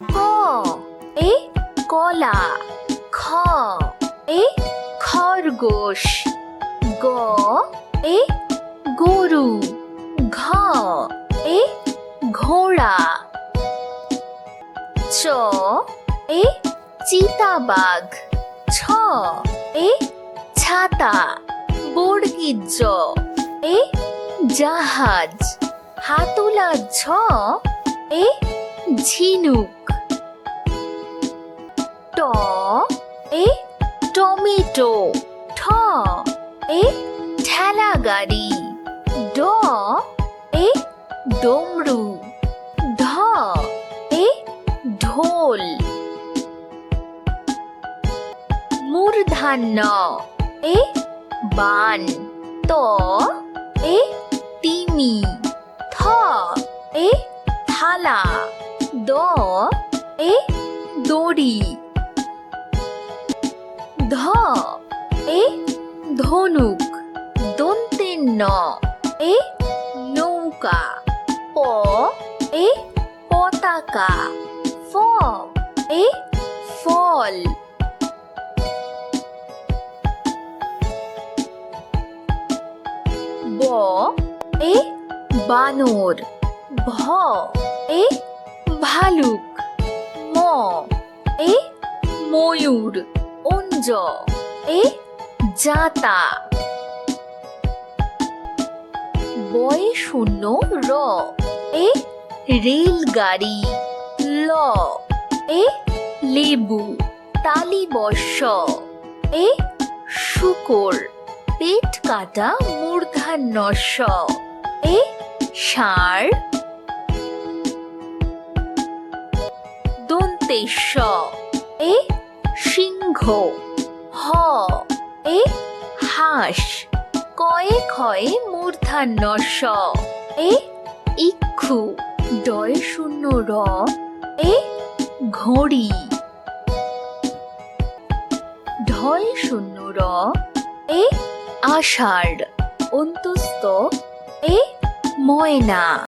ক। এ কলা। খ। এ খরগোশ। গ। এ গরু। ঘ। এ ঘোড়া। চ। এ চিতাবাঘ। ছ। এ ছাতা। বর্গির এ জাহাজ। হাতুলা ঝ। এ ঝিনুক। ট এ টমেটো। ঠ এ ঠেলা গাড়ি ড এ ডমরু। ঢ এ ঢোল। মূর্ধান্য এ বান। ত এ তিমি। থ এ থালা। দ, এ, দড়ি। ধ, এ, ধনুক। দন্তের ন, এ, নৌকা। প, এ, পতাকা। ফ, এ, ফল। ব, এ, বানর। ভ, এ ভালুক। ম, এ, ময়ূর। অঞ্জ, এ, জাতা। বয়ে শূন্য, র, এ, রেলগাড়ি। ল, এ, লেবু। তালি বর্ষ, এ, শুকর। পেট কাটা মূর্ধান্য স এ ষাঁড় দন্তেশ এ সিংহ। হ। এ হাঁস। কয়ে ক্ষয়ে মূর্ধান্য স এ ইক্ষু। ডয় শূন্য র। এ ঘড়ি। ঢয় শূন্য র। এ আষাঢ়। অন্তস্থ। এ ময়না।